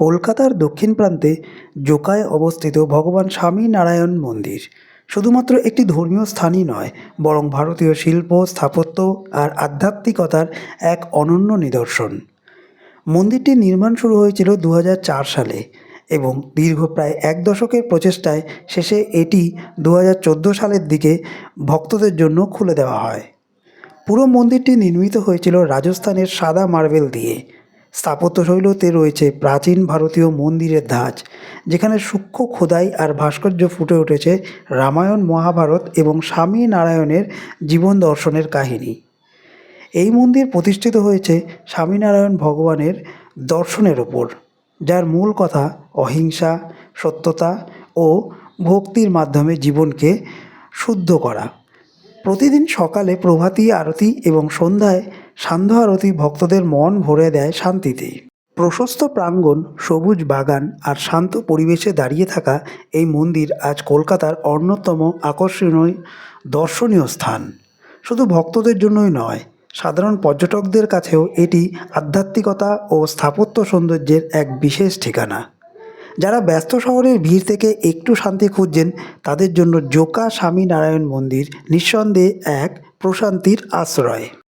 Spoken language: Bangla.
কলকাতার দক্ষিণ প্রান্তে জোকায় অবস্থিত ভগবান স্বামীনারায়ণ মন্দির। শুধুমাত্র একটি ধর্মীয় স্থানই নয়, বরং ভারতীয় শিল্প, স্থাপত্য আর আধ্যাত্মিকতার এক অনন্য নিদর্শন। মন্দিরটির নির্মাণ শুরু হয়েছিল দু হাজার চার সালে এবং দীর্ঘ প্রায় এক দশকের প্রচেষ্টায় শেষে এটি দু হাজার চোদ্দ সালের দিকে ভক্তদের জন্য খুলে দেওয়া হয়। পুরো মন্দিরটি নির্মিত হয়েছিল রাজস্থানের সাদা মার্বেল দিয়ে। স্থাপত্যশৈলীতে রয়েছে প্রাচীন ভারতীয় মন্দিরের ধাঁচ, যেখানে সূক্ষ্ম খোদাই আর ভাস্কর্য ফুটে উঠেছে রামায়ণ, মহাভারত এবং স্বামী নারায়ণের জীবন দর্শনের কাহিনী। এই মন্দির প্রতিষ্ঠিত হয়েছে স্বামীনারায়ণ ভগবানের দর্শনের ওপর, যার মূল কথা অহিংসা, সত্যতা ও ভক্তির মাধ্যমে জীবনকে শুদ্ধ করা। প্রতিদিন সকালে প্রভাতী, আরতি এবং সন্ধ্যায় সান্ধ্য আরতি ভক্তদের মন ভরে দেয় শান্তিতে। প্রশস্ত প্রাঙ্গণ, সবুজ বাগান আর শান্ত পরিবেশে দাঁড়িয়ে থাকা এই মন্দির আজ কলকাতার অন্যতম আকর্ষণীয় দর্শনীয় স্থান। শুধু ভক্তদের জন্যই নয়, সাধারণ পর্যটকদের কাছেও এটি আধ্যাত্মিকতা ও স্থাপত্য সৌন্দর্যের এক বিশেষ ঠিকানা। যারা ব্যস্ত শহরের ভিড় থেকে একটু শান্তি খুঁজছেন, তাদের জন্য জোকা স্বামীনারায়ণ মন্দির নিঃসন্দেহে এক প্রশান্তির আশ্রয়।